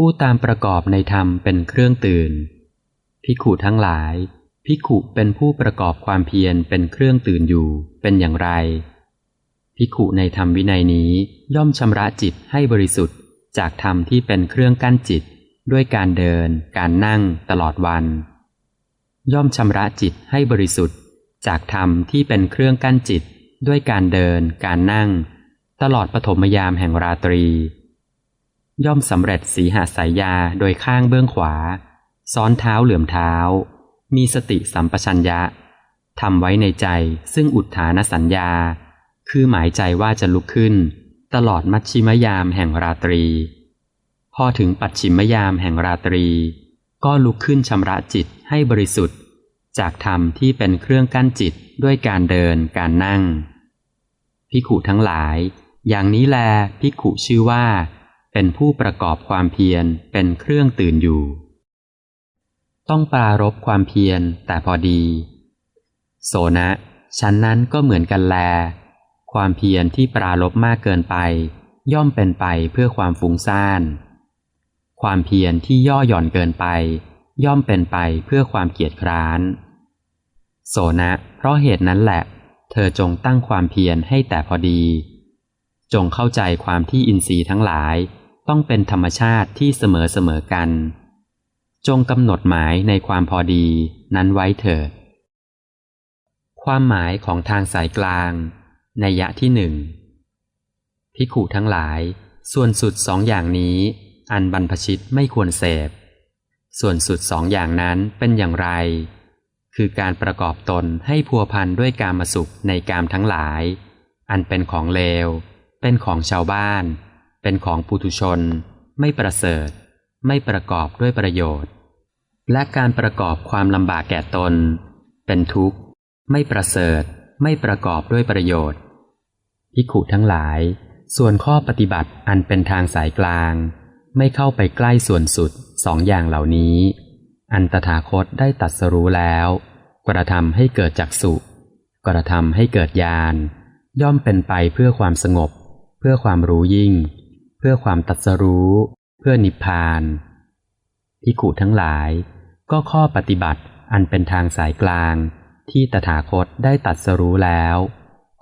ผู้ตามประกอบในธรรมเป็นเครื่องตื่นภิขุทั้งหลายภิขุเป็นผู้ประกอบความเพียรเป็นเครื่องตื่นอยู่ เป็นอย่างไรภิขุในธรรมวินัยนี้ย่อมชำระจิตให้บริสุทธิ์ จากธรรมที่เป็นเครื่องกั้นจิต ด้วยการเดิน การนั่งตลอดวัน ย่อมชำระจิตให้บริสุทธิ์ จากธรรมที่เป็นเครื่องกั้นจิต ด้วยการเดิน การนั่ง ตลอดปฐมยามแห่งราตรี ย่อมสำเร็จสีหาสายยาโดยข้างเบื้องขวา ซ้อนเท้าเหลื่อมเท้า มีสติสัมปชัญญะทำไว้ในใจซึ่งอุทธานสัญญา คือหมายใจว่าจะลุกขึ้น ตลอดมัชชิมยามแห่งราตรี พอถึงปัจฉิมยามแห่งราตรี ก็ลุกขึ้นชำระจิตให้บริสุทธิ์ จากธรรมที่เป็นเครื่องกั้นจิตด้วยการเดินการนั่งพิขุทั้งหลาย อย่างนี้แลพิขุชื่อว่า เป็นผู้ประกอบความเพียรเป็นเครื่องตื่นอยู่ ต้องปรารบความเพียรแต่พอดี โสนะชั้นนั้นก็เหมือนกันแล ความเพียรที่ปรารบมากเกินไป ย่อมเป็นไปเพื่อความฟุ้งซ่าน ความเพียรที่ย่อหย่อนเกินไป ย่อมเป็นไปเพื่อความเกียจคร้าน โสนะเพราะเหตุนั้นแหละ เธอจงตั้งความเพียรให้แต่พอดี จงเข้าใจความที่อินทรีย์ทั้งหลาย ต้องเป็นธรรมชาติที่เสมอเสมอกัน จงกำหนดหมายในความพอดีนั้นไว้เถิด ความหมายของทางสายกลางในยะที่หนึ่งพิขุทั้งหลาย ส่วนสุดสองอย่างนี้ อันบรรพชิตไม่ควรเสพ ส่วนสุดสองอย่างนั้นเป็นอย่างไร คือการประกอบตนให้พัวพันด้วยกามสุขในกามทั้งหลาย อันเป็นของเลว เป็นของชาวบ้าน เป็นของปุถุชน ไม่ประเสริฐ ไม่ประกอบด้วยประโยชน์ และการประกอบความลำบากแก่ตน เป็นทุกข์ ไม่ประเสริฐ ไม่ประกอบด้วยประโยชน์พิขุทั้งหลาย ส่วนข้อปฏิบัติอันเป็นทางสายกลาง ไม่เข้าไปใกล้ส่วนสุดสองอย่างเหล่านี้ อันตถาคตได้ตัดสรู้แล้ว กระทำให้เกิดจักสุกระทำให้เกิดญาณย่อมเป็นไปเพื่อความสงบ เพื่อความรู้ยิ่ง เพื่อความตัดสรู้ เพื่อนิพพานพิขุทั้งหลาย ก็ข้อปฏิบัติอันเป็นทางสายกลาง ที่ตถาคตได้ตัดสรู้แล้ว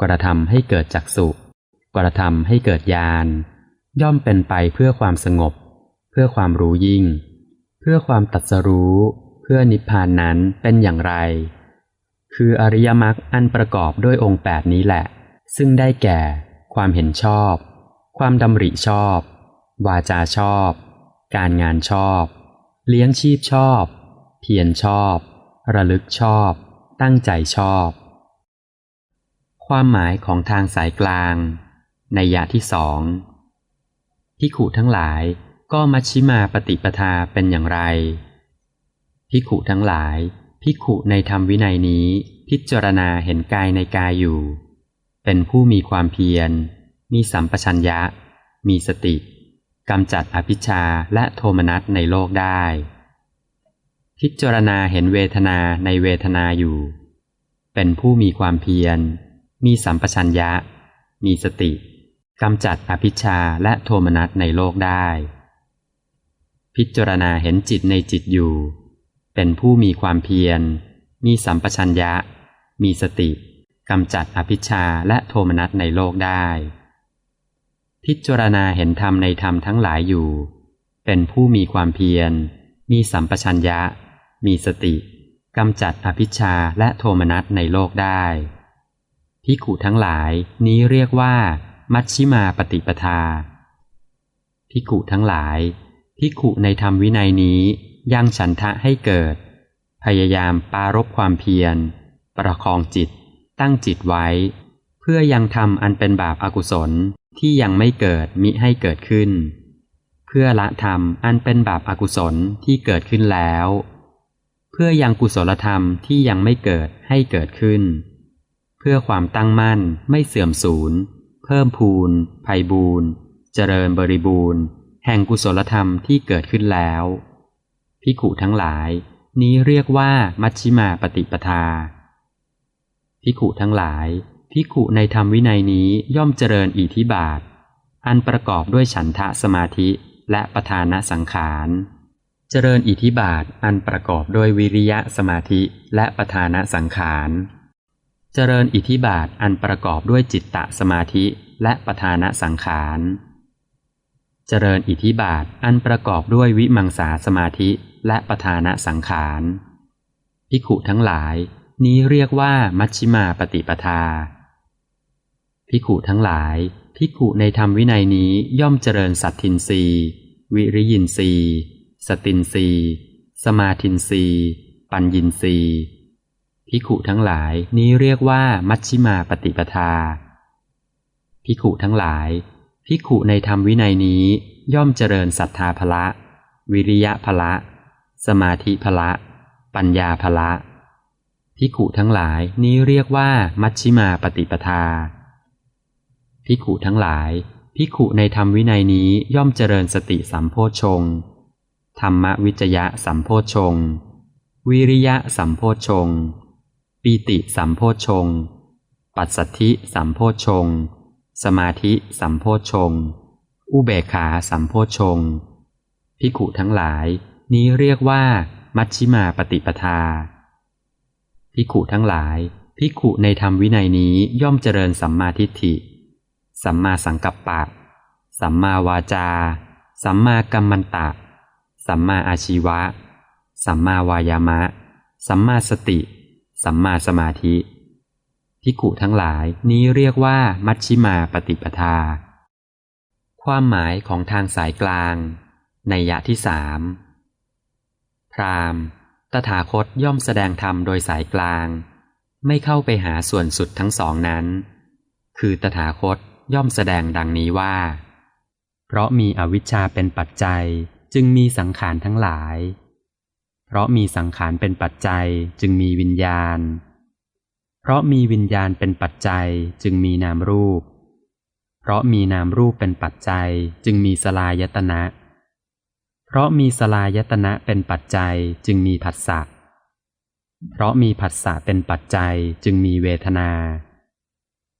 กระทำให้เกิดจักสุกระทำให้เกิดญาณย่อมเป็นไปเพื่อความสงบ เพื่อความรู้ยิ่ง เพื่อความตัดสรู้ เพื่อนิพพานนั้นเป็นอย่างไร คืออริยมรรคอันประกอบด้วยองค์แปดนี้แหละ ซึ่งได้แก่ ความเห็นชอบ ความดำริชอบ วาจาชอบ การงานชอบ เลี้ยงชีพชอบ เพียรชอบ ระลึกชอบ ตั้งใจชอบ ความหมายของทางสายกลาง ในยะที่สองพิขุทั้งหลายก็มัชชิมาปฏิปทาเป็นอย่างไรพิขุทั้งหลายพิขุในธรรมวินัยนี้ พิจารณาเห็นกายในกายอยู่ เป็นผู้มีความเพียร มีสัมปชัญญะ มีสติกำจัดอภิชาและโทมนัสในโลกได้ พิจารณาเห็นเวทนาในเวทนาอยู่ เป็นผู้มีความเพียร มีสัมปชัญญะ มีสติกำจัดอภิชาและโทมนัสในโลกได้ พิจารณาเห็นจิตในจิตอยู่ เป็นผู้มีความเพียร มีสัมปชัญญะ มีสติกำจัดอภิชาและโทมนัสในโลกได้ พิจารณาเห็นธรรมในธรรมทั้งหลายอยู่ เป็นผู้มีความเพียร มีสัมปชัญญะ มีสติกำจัดอภิชาและโทมนัสในโลกได้พิขุทั้งหลายนี้เรียกว่า มัชชิมาปฏิปทาพิขุทั้งหลายพิขุในธรรมวินัยนี้ยังฉันทะให้เกิด พยายามปารบความเพียร ประคองจิต ตั้งจิตไว้ เพื่อยังทำอันเป็นบาปอากุศล ที่ยังไม่เกิดมิให้เกิดขึ้น เพื่อละธรรมอันเป็นบาปอากุศลที่เกิดขึ้นแล้ว เพื่อยังกุศลธรรมที่ยังไม่เกิดให้เกิดขึ้น เพื่อความตั้งมั่นไม่เสื่อมสูญเพิ่มพูนภัยบูนเจริญบริบูรณ์ แห่งกุศลธรรมที่เกิดขึ้นแล้วพิขุทั้งหลาย นี้เรียกว่ามัชชิมาปฏิปทาพิขุทั้งหลาย พิขุในธรรมวินัยนี้ย่อมเจริญอิทธิบาท อันประกอบด้วยฉันทะสมาธิและประธานสังขาร เจริญอิทธิบาทอันประกอบด้วยวิริยะสมาธิและประธานสังขาร เจริญอิทธิบาทอันประกอบด้วยจิตตะสมาธิและประธานสังขาร เจริญอิทธิบาทอันประกอบด้วยวิมังสาสมาธิและประธานสังขารภิกขุทั้งหลายนี้เรียกว่ามัชชิมาปฏิปทา ภิกขุทั้งหลายภิกขุในธรรมวินัยนี้ย่อมเจริญสัตทินรีวิริยินรีสตินรีสมาทินรีปัญญินรีภิกขุทั้งหลายนี้เรียกว่ามัชชิมาปฏิปทาภิกขุทั้งหลายภิกขุในธรรมวินัยนี้ย่อมเจริญศรัทธาภละ วิริยะภละ สมาธิภละ ปัญญาภละภิกขุทั้งหลายนี้เรียกว่ามัชชิมาปฏิปทา ภิกขุทั้งหลาย ภิกขุในธรรมวินัยนี้ย่อมเจริญสติสัมโพชงธรรมวิจยะสัมโพชงวิริยะสัมโพชงปีติสัมโพชงปัสสัทธิสัมโพชงสมาธิสัมโพชงอุเบกขาสัมโพชงภิกขุทั้งหลาย นี้เรียกว่า มัชชิมาปฏิปทาภิกขุทั้งหลายภิกขุในธรรมวินัยนี้ย่อมเจริญสัมมาทิฏฐิ สัมมาสังกัปปะ สัมมาวาจา สัมมากัมมันตะ สัมมาอาชีวะ สัมมาวายามะ สัมมาสติ สัมมาสมาธิภิกขุทั้งหลายนี้เรียกว่ามัชชิมาปฏิปทา ความหมายของทางสายกลาง ในยะที่สามพรามตถาคตย่อมแสดงธรรมโดยสายกลาง ไม่เข้าไปหาส่วนสุดทั้งสองนั้น คือตถาคต ย่อมแสดงดังนี้ว่า เพราะมีอวิชชาเป็นปัจจัยจึงมีสังขารทั้งหลาย เพราะมีสังขารเป็นปัจจัยจึงมีวิญญาณ เพราะมีวิญญาณเป็นปัจจัยจึงมีนามรูป เพราะมีนามรูปเป็นปัจจัยจึงมีสลายตนะ เพราะมีสลายตนะเป็นปัจจัยจึงมีผัสสะ เพราะมีผัสสะเป็นปัจจัยจึงมีเวทนา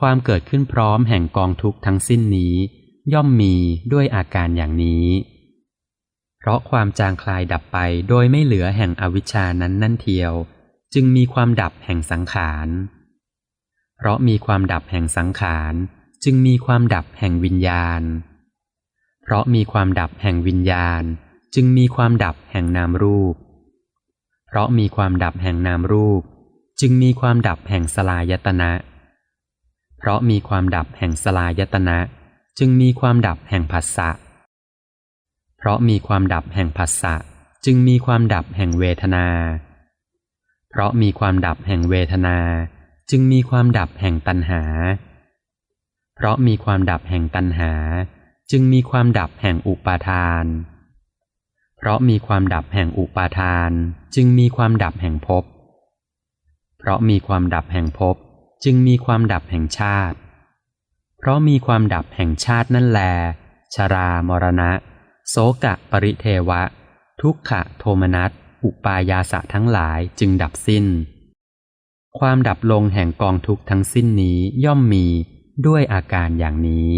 ความเกิดขึ้นพร้อมแห่งกองทุกข์ทั้งสิ้นนี้ ย่อมมีด้วยอาการอย่างนี้ เพราะความจางคลายดับไปโดยไม่เหลือแห่งอวิชานั้นนั่นเทียว จึงมีความดับแห่งสังขาร เพราะมีความดับแห่งสังขารจึงมีความดับแห่งวิญญาณ เพราะมีความดับแห่งวิญญาณ จึงมีความดับแห่งนามรูป เพราะมีความดับแห่งนามรูป จึงมีความดับแห่งสลายตนะเราะมีความดับแห่งสลายตนะ จึงมีความดับแห่งผัสสะ เพราะมีความดับแห่งผัสสะ จึงมีความดับแห่งเวทนา เพราะมีความดับแห่งเวทนา จึงมีความดับแห่งตัณหา เพราะมีความดับแห่งตัณหา จึงมีความดับแห่งอุปาทาน เพราะมีความดับแห่งอุปาทาน จึงมีความดับแห่งภพ เพราะมีความดับแห่งภพ จึงมีความดับแห่งชาติ เพราะมีความดับแห่งชาตินั่นแล ชรามรณะ โสกะปริเทวะ ทุกขะโทมนัส อุปายาสะทั้งหลายจึงดับสิ้น ความดับลงแห่งกองทุกทั้งสิ้นนี้ย่อมมีด้วยอาการอย่างนี้